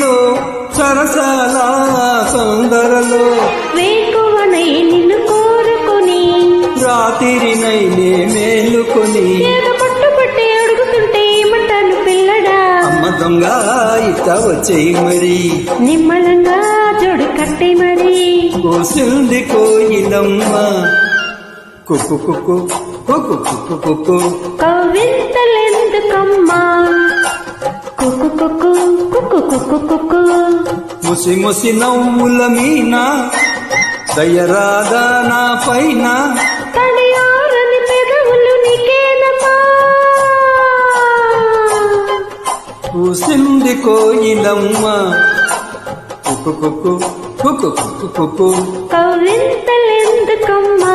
సరసలో సరసాల సౌందరలో. వేకువనై నిన్ను కోరుకొని రాత్రినై నే మేలుకొని. పట్టుపట్టి అడుగుతుంటే ఏమంటాను పిల్లడా? అమ్మ దొంగ ఇత వచ్చేయి మరి. నిమ్మలంగా జోడు కట్టే మరి. కోసింది కోయిలమ్మ. కుక్కు కుక్కు కుక్కు కుక్కు కుక్కు. కవింతలెందుకమ్మ ముసి ముసి నవ్వుల మీన దయరాదా నా పైన కూసింది కోయిలమ్మ. కుక్కు కుక్కు కుక్కు కుక్కు కుక్కు కవింతలెందుకమ్మా